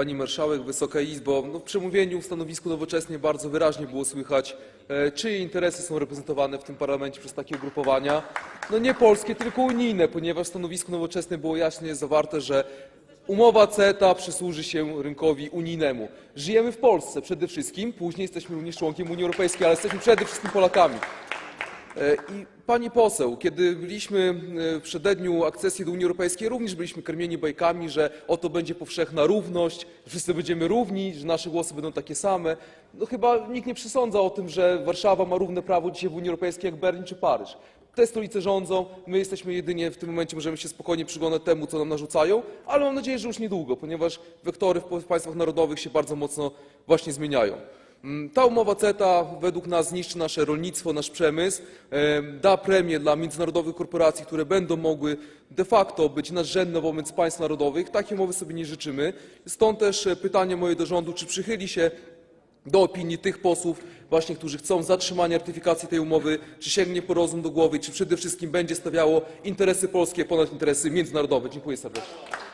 Pani Marszałek, Wysoka Izbo, no w przemówieniu w stanowisku Nowoczesnej bardzo wyraźnie było słychać, e, czyje interesy są reprezentowane w tym parlamencie przez takie ugrupowania. No nie polskie, tylko unijne, ponieważ w stanowisku Nowoczesnej było jaśnie zawarte, że umowa CETA przysłuży się rynkowi unijnemu. Żyjemy w Polsce przede wszystkim, później jesteśmy również członkiem Unii Europejskiej, ale jesteśmy przede wszystkim Polakami. E, I pani poseł, kiedy byliśmy e, w przededniu akcesji do Unii Europejskiej, również byliśmy karmieni bajkami, że oto będzie powszechna równość, wszyscy będziemy równi, że nasze głosy będą takie same. No chyba nikt nie przesądza o tym, że Warszawa ma równe prawo dzisiaj w Unii Europejskiej jak Berlin czy Paryż. Te stolice rządzą, my jesteśmy jedynie w tym momencie, możemy się spokojnie przyglądać temu, co nam narzucają, ale mam nadzieję, że już niedługo, ponieważ wektory w państwach narodowych się bardzo mocno właśnie zmieniają. Mm, Ta umowa CETA według nas zniszczy nasze rolnictwo, nasz przemysł, em, da premię dla międzynarodowych korporacji, które będą mogły de facto być nadrzędne wobec państw narodowych. Takiej umowy sobie nie życzymy. Stąd też e, pytanie moje do rządu, czy przychyli się do opinii tych posłów, właśnie, którzy chcą zatrzymania ratyfikacji tej umowy, czy sięgnie po rozum do głowy, czy przede wszystkim będzie stawiało interesy polskie ponad interesy międzynarodowe. Dziękuję serdecznie.